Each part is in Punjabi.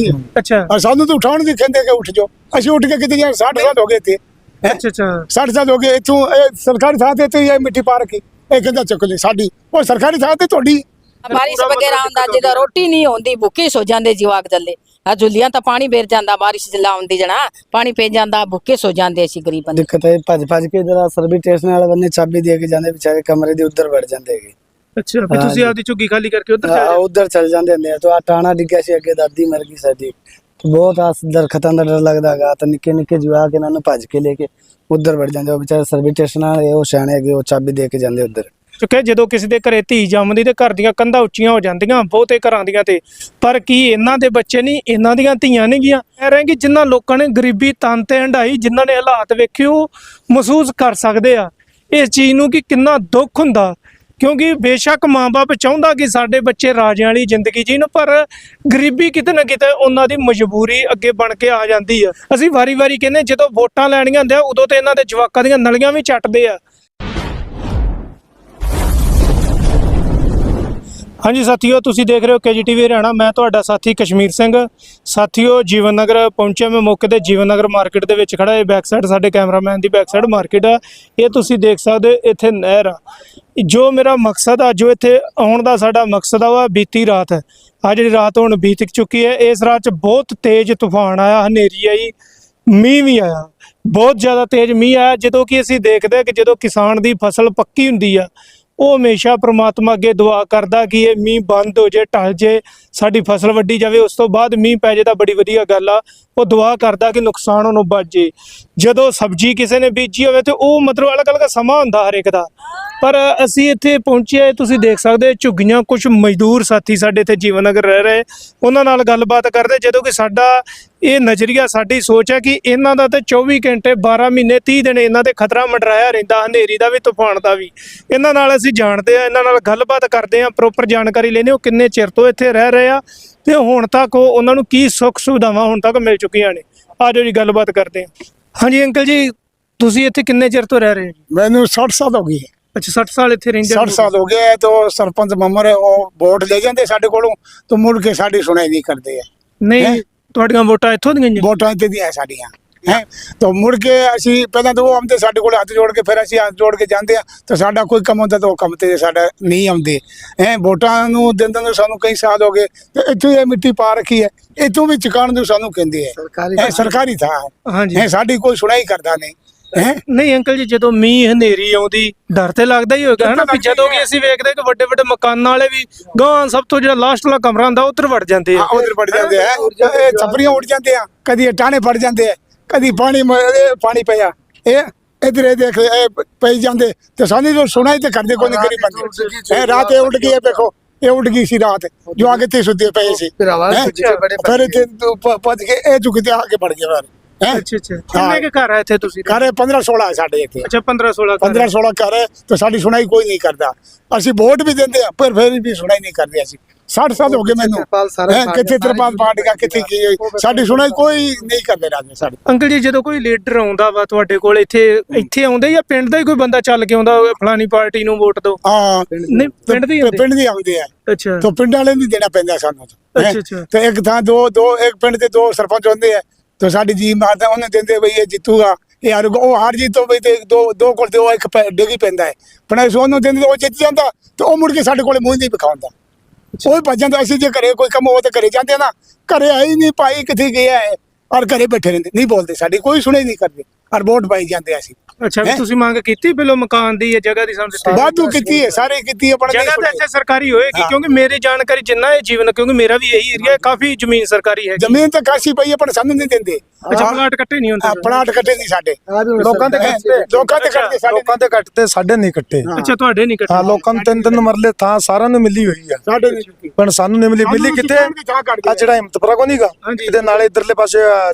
ਨਹੀਂ। ਹੈ ਅੱਛਾ। ਔਰ ਸਾਨੂੰ ਤਾਂ ਉਠਾਉਣ ਦੀ ਕਹਿੰਦੇ ਕਿ ਉੱਠ ਜਾਓ। ਅਸੀਂ ਉੱਠ ਕੇ ਕਿਤੇ ਜਾ 60 ਸਾਲ ਹੋ ਗਏ ਤੇ ਅੱਛਾ ਅੱਛਾ। 60 ਸਾਲ ਹੋ ਗਏ ਇੱਥੋਂ ਇਹ ਸਰਕਾਰੀ ਥਾਂ ਤੇ ਤੇ ਇਹ ਮਿੱਟੀ ਪਾ ਰੱਖੀ ਇਹ ਕਹਿੰਦਾ ਚੁੱਕ ਲਈ ਸਾਡੀ। ਉਹ ਸਰਕਾਰੀ ਥਾਂ ਤੇ ਤੁਹਾਡੀ। ਬਾਰਿਸ਼ ਵਗੈਰਾ ਆਉਂਦਾ ਜਦੋਂ ਰੋਟੀ ਨਹੀਂ ਹੁੰਦੀ ਭੁੱਖੇ ਸੋ ਜਾਂਦੇ ਜਵਾਕ ਜੱਲੇ। ਆ ਜੁਲੀਆਂ ਤਾਂ ਪਾਣੀ ਬੇਰ ਜਾਂਦਾ ਬਾਰਿਸ਼ ਜਲਾ ਆਉਂਦੀ ਜਣਾ। ਪਾਣੀ ਪੈ ਜਾਂਦਾ ਭੁੱਖੇ ਸੋ ਜਾਂਦੇ ਅਸੀਂ ਗਰੀਬ ਬੰਦੇ। ਦਿੱਕਤ ਹੈ ਭੱਜ ਭੱਜ ਕੇ ਜਰਾ ਸਰਵਿਸ ਸਟੇਸ਼ਨ ਵਾਲੇ ਬੰਨੇ ਚਾਬੀ ਦੇ ਕੇ ਜਾਂਦੇ ਵਿਚਾਰੇ ਕਮਰੇ ਦੇ ਉੱਧਰ ਵੜ ਜਾਂਦੇ ਹੈਗੇ। ਅੱਛਾ ਫਿਰ ਤੁਸੀਂ ਆਪਦੀ ਝੁੱਗੀ ਖਾਲੀ ਕਰਕੇ ਉੱਧਰ ਚਲੇ ਆ, ਜਾਓ ਉੱਧਰ ਚਲ ਜਾਂਦੇ ਹੁੰਦੇ ਆ। ਤਾਂ ਆ ਟਾਣਾ ਡਿੱਗਿਆ ਸੀ ਅੱਗੇ ਦਾਦੀ ਮਰ ਗਈ ਸਾਡੀ। ਤੇ ਬਹੁਤ ਆਸ ਦਰਖਤਾਂ ਦਾ ਡਰ ਲੱਗਦਾ ਹੈਗਾ। ਤਾਂ ਨਿੱਕੇ ਨਿੱਕੇ ਜਵਾਕ ਇਹਨਾਂ ਨੂੰ ਭੱਜ ਕੇ ਲੈ ਕੇ ਉੱਧਰ ਵੜ ਜਾਂਦੇ ਉਹ ਵਿਚਾਰੇ ਸਰਵਿਸ ਸਟੇਸ਼ਨ ਵਾਲੇ ਉਹ ਸਿਆਣੇ ਹੈਗੇ ਉਹ ਚਾਬੀ ਦੇ ਕੇ ਜਾਂਦੇ ਉੱਧਰ। ਚੁੱਕੇ ਜਦੋਂ ਕਿਸੇ ਦੇ ਘਰੇ ਧੀ ਜੰਮਦੀ ਤੇ ਘਰ ਦੀਆਂ ਕੰਧਾਂ ਉੱਚੀਆਂ ਹੋ ਜਾਂਦੀਆਂ ਬਹੁਤੇ ਘਰਾਂ ਦੀਆਂ ਤੇ। ਪਰ ਕੀ ਇਹਨਾਂ ਦੇ ਬੱਚੇ ਨਹੀਂ ਇਹਨਾਂ ਦੀਆਂ ਧੀਆਂ ਨਹੀਂ ਗੀਆਂ ਕਹਿ ਰਹੇ ਕਿ ਜਿਨ੍ਹਾਂ ਲੋਕਾਂ ਨੇ ਗਰੀਬੀ ਤਨ ਤੇ ਹੰਡਾਈ ਜਿਨ੍ਹਾਂ ਨੇ ਹਾਲਾਤ ਵੇਖੇ ਉਹ ਮਹਿਸੂਸ ਕਰ ਸਕਦੇ ਆ। ਇਸ ਚੀਜ਼ ਨੂੰ ਕਿ ਕਿੰਨਾ ਦੁੱਖ ਹੁੰਦਾ। ਕਿਉਂਕਿ ਬੇਸ਼ੱਕ ਮਾਪੇ ਚਾਹੁੰਦਾ ਕਿ ਸਾਡੇ ਬੱਚੇ ਰਾਜਿਆਂ ਵਾਲੀ ਜ਼ਿੰਦਗੀ ਜੀਣ, ਪਰ ਗਰੀਬੀ ਕਿਤੇ ਨਾ ਕਿਤੇ ਉਹਨਾਂ ਦੀ ਮਜਬੂਰੀ ਅੱਗੇ ਬਣ ਕੇ ਆ ਜਾਂਦੀ ਆ। ਅਸੀਂ ਵਾਰੀ-ਵਾਰੀ ਕਹਿੰਦੇ ਜਦੋਂ ਵੋਟਾਂ ਲੈਣੀਆਂ ਹੁੰਦੀਆਂ, ਉਦੋਂ ਤੇ ਇਹਨਾਂ ਦੇ ਜਵਾਕਾਂ ਦੀਆਂ ਨਲੀਆਂ ਵੀ ਚੱਟਦੇ ਆ। ਹਾਂਜੀ ਸਾਥੀਓ, ਤੁਸੀਂ ਦੇਖ ਰਹੇ ਹੋ ਕੇਜੀਟੀਵੀ ਹਰਿਆਣਾ। ਮੈਂ ਤੁਹਾਡਾ ਸਾਥੀ ਕਸ਼ਮੀਰ ਸਿੰਘ। ਸਾਥੀਓ, ਜੀਵਨ ਨਗਰ ਪਹੁੰਚਿਆ ਮੈਂ ਮੌਕੇ ਤੇ ਜੀਵਨ ਨਗਰ ਮਾਰਕੀਟ ਦੇ ਵਿੱਚ ਖੜਾ ਇਹ ਬੈਕ ਸਾਈਡ ਸਾਡੇ ਕੈਮਰਾਮੈਨ ਦੀ ਬੈਕ ਸਾਈਡ ਮਾਰਕੀਟ ਆ। ਇਹ ਤੁਸੀਂ ਦੇਖ ਸਕਦੇ ਹੋ, ਇੱਥੇ ਨਹਿਰ ਆ। ਜੋ ਮੇਰਾ ਮਕਸਦ ਆ, ਜੋ ਇੱਥੇ ਆਉਣ ਦਾ ਸਾਡਾ ਮਕਸਦ ਆ, ਉਹ ਬੀਤੀ ਰਾਤ। ਹੈ ਆ ਜਿਹੜੀ ਰਾਤ ਹੁਣ ਬੀਤ ਚੁੱਕੀ ਹੈ, ਇਸ ਰਾਤ ਚ ਬਹੁਤ ਤੇਜ਼ ਤੂਫਾਨ ਆਇਆ, ਹਨੇਰੀ ਆਈ, ਮੀਂਹ ਵੀ ਆਇਆ। ਬਹੁਤ ਜ਼ਿਆਦਾ ਤੇਜ਼ ਮੀਂਹ ਆਇਆ, ਜਦੋਂ ਕਿ ਅਸੀਂ ਦੇਖਦੇ ਹਾਂ ਕਿ ਜਦੋਂ ਕਿਸਾਨ ਦੀ ਫਸਲ ਪੱਕੀ ਹੁੰਦੀ ਆ, ਉਹ ਹਮੇਸ਼ਾ ਪ੍ਰਮਾਤਮਾ ਅੱਗੇ ਦੁਆ ਕਰਦਾ ਕਿ ਇਹ ਮੀਂਹ ਬੰਦ ਹੋ ਜੇ ਟਲ ਜੇ ਸਾਡੀ ਫਸਲ ਵੱਢੀ ਜਾਵੇ। ਉਸ ਤੋਂ ਬਾਅਦ ਮੀਂਹ ਪੈ ਜੇ ਤਾਂ ਬੜੀ ਵਧੀਆ ਗੱਲ ਆ, ਉਹ ਦੁਆ ਕਰਦਾ ਕਿ ਨੁਕਸਾਨ ਉਹਨੂੰ ਬਚ ਜੇ ਜਦੋਂ ਸਬਜ਼ੀ ਕਿਸੇ ਨੇ ਬੀਜੀ ਹੋਵੇ ਤੇ ਉਹ ਮਤਲਬ ਅਲੱਗ-ਅਲੱਗ ਸਮਾਂ ਹੁੰਦਾ ਹਰ ਇੱਕ ਦਾ। ਪਰ ਅਸੀਂ ਇੱਥੇ ਪਹੁੰਚੇ ਤੁਸੀਂ ਦੇਖ ਸਕਦੇ ਹੋ, ਝੁੱਗੀਆਂ ਕੁਝ ਮਜ਼ਦੂਰ ਸਾਥੀ ਸਾਡੇ ਇੱਥੇ ਜੀਵਨ ਨਗਰ ਰਹਿ ਰਹੇ। ਉਹਨਾਂ ਨਾਲ ਗੱਲਬਾਤ ਕਰਦੇ ਜਦੋਂ ਕਿ ਸਾਡਾ ਇਹ ਨਜ਼ਰੀਆ, ਸਾਡੀ ਸੋਚ ਹੈ ਕਿ ਇਹਨਾਂ ਦਾ ਤਾਂ 24 ਘੰਟੇ 12 ਮਹੀਨੇ 30 ਦਿਨ ਇਹਨਾਂ ਤੇ ਖਤਰਾ ਮੰਡਰਾਇਆ ਰਹਿੰਦਾ, ਹਨੇਰੀ ਦਾ ਵੀ, ਤੂਫਾਨ ਦਾ ਵੀ। ਇਹਨਾਂ ਨਾਲ ਅਸੀਂ ਜਾਣਦੇ ਆ ਇਹਨਾਂ ਨਾਲ ਗੱਲਬਾਤ ਕਰਦੇ ਆ ਪ੍ਰੋਪਰ ਜਾਣਕਾਰੀ ਲੈਣੇ ਉਹ ਕਿੰਨੇ ਚਿਰ ਤੋਂ ਇੱਥੇ ਰਹਿ ਰਹੇ ਆ ਤੇ ਹੁਣ ਤੱਕ ਉਹ ਉਹਨਾਂ ਨੂੰ ਕੀ ਸੁੱਖ ਸੁਵਿਧਾਵਾਂ ਹੁਣ ਤੱਕ ਮਿਲ ਚੁੱਕੀਆਂ ਨੇ। ਆਜੋ ਜੀ, ਗੱਲਬਾਤ ਕਰਦੇ ਆ ਹਾਂਜੀ, ਅੰਕਲ ਜੀ, ਤੁਸੀਂ ਇੱਥੇ ਕਿੰਨੇ ਚਿਰ ਤੋਂ ਰਹਿ ਰਹੇ ਹੋ ਮੈਨੂੰ 60 ਸਾਲ ਹੋ ਗਏ ਅੱਛਾ 60 ਸਾਲ ਇੱਥੇ ਰਹਿੰਦੇ 60 ਸਾਲ ਹੋ ਗਏ ਤੇ ਉਹ ਸਰਪੰਚ ਮਮਰ ਉਹ ਵੋਟ ਲੈ ਜਾਂਦੇ ਸਾਡੇ ਕੋਲੋਂ ਤੇ ਮੁੜ ਕੇ ਸਾਡੀ ਸੁਣਾਈ ਨਹੀਂ ਕਰਦੇ ਆ। ਨਹੀਂ? ਤੁਹਾਡੀਆਂ ਵੋਟਾਂ ਇੱਥੋਂ ਦੀਆਂ ਜੀ? ਵੋਟਾਂ ਤੇ ਦੀਆਂ ਸਾਡੀਆਂ। ਹੈ? ਤਾਂ ਮੁੜ ਕੇ ਅਸੀਂ ਪਹਿਲਾਂ ਤਾਂ ਉਹ ਆਉਂਦੇ ਸਾਡੇ ਕੋਲ ਹੱਥ ਜੋੜ ਕੇ ਫਿਰ ਅਸੀਂ ਹੱਥ ਜੋੜ ਕੇ ਜਾਂਦੇ ਆ ਤਾਂ ਸਾਡਾ ਕੋਈ ਕੰਮ ਹੁੰਦਾ ਤਾਂ ਉਹ ਕੰਮ ਤੇ ਸਾਡਾ ਨਹੀਂ ਆਉਂਦੇ। ਹੈ? ਵੋਟਾਂ ਨੂੰ ਦਿੰਦੇ ਨੂੰ ਸਾਨੂੰ ਕਈ ਸਾਲ ਹੋ ਗਏ ਤੇ ਇੱਥੋਂ ਇਹ ਮਿੱਟੀ ਪਾ ਰੱਖੀ ਹੈ ਇੱਥੋਂ ਵੀ ਚੁਕਾਉਣ ਨੂੰ ਸਾਨੂੰ ਕਹਿੰਦੇ ਆ। ਸਰਕਾਰੀ ਥਾਂ ਹੈ? ਸਾਡੀ ਕੋਈ ਸੁਣਾਈ ਕਰਦਾ ਨਹੀਂ। ਹੈ? ਨਹੀਂ ਅੰਕਲ ਜੀ ਜਦੋਂ ਮੀਂਹ ਹਨੇਰੀ ਆਉਂਦੀ ਡਰ ਤੇ ਲੱਗਦਾ ਹੀ ਹੋਏਗਾ ਹਨਾ? ਵੀ ਜਦੋਂ ਕਿ ਅਸੀਂ ਵੇਖਦੇ ਕਿ ਵੱਡੇ ਵੱਡੇ ਮਕਾਨਾਂ ਵਾਲੇ ਵੀ ਗਾਂ ਸਭ ਤੋਂ ਜਿਹੜਾ ਲਾਸਟ ਵਾਲਾ ਕਮਰਾ ਹੁੰਦਾ ਉੱਧਰ ਵੜ ਜਾਂਦੇ ਆ। ਉਧਰ ਪੜ ਜਾਂਦੇ ਆ। ਇਹ ਛਪਰੀਆਂ ਉੱਡ ਜਾਂਦੇ ਆ। ਕਦੀ ਇਹ ਟਾਣੇ ਪੜ ਜਾਂਦੇ ਆ। ਕਦੀ ਪਾਣੀ ਪਾਣੀ ਪਿਆ। ਇਹ ਇਧਰ ਇਹ ਦੇਖ ਪਈ ਜਾਂਦੇ। ਤੇ ਸਾਨੂੰ ਜੋ ਸੁਣਾਈ ਤੇ ਕਰਦੇ ਕੋਈ ਨਹੀਂ ਕਰੀ ਬੰਦੇ। ਇਹ ਰਾਤ ਇਹ ਉੱਡ ਗਈ ਹੈ ਦੇਖੋ ਇਹ ਉੱਡ ਗਈ ਸੀ ਰਾਤ। ਜੋ ਆਗੇ ਤੇ ਸੁੱਤੇ ਪਏ ਸੀ। ਭਰਾਵਾ ਹੈਂ? ਸੁੱਤੇ ਬੜੇ ਫਿਰ ਇੱਥੇ ਤੋਂ ਪ- ਭੱਜ ਕੇ ਇਹ ਝੁਕਦੇ ਆ ਕੇ ਵੜ ਗਏ ਫਿਰ। ਹੈ? ਅੱਛਾ ਅੱਛਾ। ਕਿੰਨੇ ਕੇ ਘਰ ਆ ਇੱਥੇ ਤੁਸੀਂ? ਘਰੇ 15 16 ਹੈ ਸਾਡੇ ਇੱਥੇ। ਅੱਛਾ 15 16 ਘਰ 15 16 ਘਰ ਹੈ ਤੇ ਸਾਡੀ ਸੁਣਾਈ ਕੋਈ ਨਹੀਂ ਕਰਦਾ। ਅਸੀਂ ਵੋਟ ਵੀ ਦਿੰਦੇ ਆ ਪਰ ਫਿਰ ਵੀ ਸੁਣਾਈ ਨਹੀਂ ਕਰਦੇ ਅਸੀਂ। 60 ਸਾਲ ਹੋ ਗਏ ਮੈਨੂੰ। ਤਰਪਾਲ ਸਾਰੇ ਹੈਂ, ਪਾੜ ਕਿੱਥੇ ਗਏ, ਤਰਪਾਲ ਪਾੜ ਗਿਆ ਕਿੱਥੇ ਕੀ ਹੋਈ? ਸਾਡੀ ਸੁਣਾਈ ਕੋਈ ਨਹੀਂ ਕਰਦੇ ਰਾਜੇ ਸਾਡੇ। ਅੰਕਲ ਜੀ ਜਦੋਂ ਕੋਈ ਲੀਡਰ ਆਉਂਦਾ ਵਾ ਤੁਹਾਡੇ ਕੋਲ ਇੱਥੇ ਇੱਥੇ ਆਉਂਦੇ ਜਾਂ ਪਿੰਡ ਦਾ ਹੀ ਕੋਈ ਬੰਦਾ ਚੱਲ ਕੇ ਆਉਂਦਾ ਹੋਵੇ, ਫਲਾਨੀ ਪਾਰਟੀ ਨੂੰ ਵੋਟ ਦਿਓ? ਹਾਂ। ਨਹੀਂ ਪਿੰਡ ਦੇ ਹੀ ਤੇ ਆਉਂਦੇ? ਪਿੰਡ ਦੇ ਆਉਂਦੇ ਆ। ਅੱਛਾ। ਤਾਂ ਪਿੰਡ ਵਾਲੇ ਨਹੀਂ ਦੇਣਾ ਪੈਂਦਾ ਸਾਨੂੰ। ਤਾਂ, ਹੈਂ। ਅੱਛਾ, ਅੱਛਾ। ਤੇ ਇੱਕ ਥਾਂ ਦੋ ਦੋ ਇੱਕ ਪਿੰਡ ਦੇ ਦੋ ਸਰਪੰਚ ਹੁੰਦੇ ਆ। ਤਾਂ ਸਾਡੀ ਜੀ ਮਾਰਦਾ ਉਹਨੇ ਦਿੰਦੇ ਬਈ ਇਹ ਜਿੱਤੂਗਾ। ਇਹ ਹਾਰੂਗਾ ਉਹ ਹਾਰ ਜੀ ਤੋਂ ਬਈ ਤੇ ਦੋ ਦੋ ਕੋਲ ਤੇ ਉਹ ਇੱਕ ਡਿੱਗ ਪੈਂਦਾ ਹੈ। ਪਰ ਅਸੀਂ ਉਹਨੂੰ ਦਿੰਦੇ ਉਹ ਜਿੱਤ ਜਾਂਦਾ ਤੇ ਉਹ ਮੁੜ ਕੇ ਸਾਡੇ ਕੋਲੇ ਮੂੰਹ ਨਹੀਂ ਵਿਖਾਉਂਦਾ। ਉਹ ਭੱਜ ਜਾਂਦਾ ਅਸੀਂ ਜੇ ਘਰੇ ਕੋਈ ਕੰਮ ਹੋਵੇ ਤਾਂ ਘਰੇ ਜਾਂਦੇ ਨਾ। ਘਰੇ ਆਈ ਨਹੀਂ ਭਾਈ ਕਿੱਥੇ ਗਿਆ ਹੈ ਔਰ ਘਰੇ ਬੈਠੇ ਰਹਿੰਦੇ ਨਹੀਂ ਬੋਲਦੇ ਸਾਡੀ ਕੋਈ ਸੁਣੇ ਨਹੀਂ ਕਰਦੇ। ਔਰ ਵੋਟ ਪਾਈ ਜਾਂਦੇ ਅਸੀਂ। ਅੱਛਾ ਵੀ ਹੈਂ? ਤੁਸੀਂ ਮੰਗ ਕੀਤੀ ਪਹਿਲੋਂ ਮਕਾਨ ਦੀ ਜਾਂ ਜਗ੍ਹਾ ਦੀ ਸਾਨੂੰ ਦਿੱਤੀ ਵਾਧੂ ਕੀਤੀ ਹੈ ਸਾਰੇ ਕੀਤੀ ਹੈ, ਨਹੀਂ ਜਗ੍ਹਾ ਤਾਂ। ਇੱਥੇ ਸਰਕਾਰੀ ਹੋਏਗੀ ਹਾਂ। ਕਿਉਂਕਿ ਮੇਰੀ ਜਾਣਕਾਰੀ ਜਿੰਨਾ ਇਹ ਜੀਵਨ ਕਿਉਂਕਿ ਮੇਰਾ ਵੀ ਇਹੀ ਏਰੀਆ ਹੈ ਕਾਫੀ ਜ਼ਮੀਨ ਸਰਕਾਰੀ ਹੈ ਜ਼ਮੀਨ ਤਾਂ ਕਾਸੀ ਪਈ ਹੈ ਪਰ ਸਾਨੂੰ ਨਹੀਂ ਦਿੰਦੇ ਅੱਛਾ ਪਲਾਟ ਕੱਟੇ ਨਹੀਂ ਹੁੰਦੇ ਆ ਪਲਾਟ ਕੱਟੇ ਨਹੀਂ ਸਾਡੇ। ਲੋਕਾਂ ਦੇ ਹੈਂ, ਲੋਕਾਂ ਦੇ ਕੱਟਦੇ ਸਾਡੇ ਲੋਕਾਂ ਦੇ ਕੱਟ ਤੇ ਸਾਡੇ ਨਹੀਂ ਕੱਟੇ। ਅੱਛਾ ਤੁਹਾਡੇ ਨਹੀਂ ਕੱਟੇ। ਹਾਂ ਲੋਕਾਂ ਨੂੰ ਤਿੰਨ ਤਿੰਨ ਮਰਲੇ ਥਾਂ ਸਾਰਿਆਂ ਨੂੰ ਮਿਲੀ ਹੋਈ ਆ। ਸਾਡੇ ਨਹੀਂ ਪਰ ਸਾਨੂੰ ਨਹੀਂ ਮਿਲੀ ਮਿਲੀ ਕਿੱਥੇ? ਆ। ਜਿਹੜਾ ਹਿੰਮਤਪੁਰਾ ਕੋ ਨਹੀਂਗਾ ਹਾਂਜੀ। ਇਹਦੇ ਨਾਲੇ ਇਧਰਲੇ ਪਾਸੇ ਆ।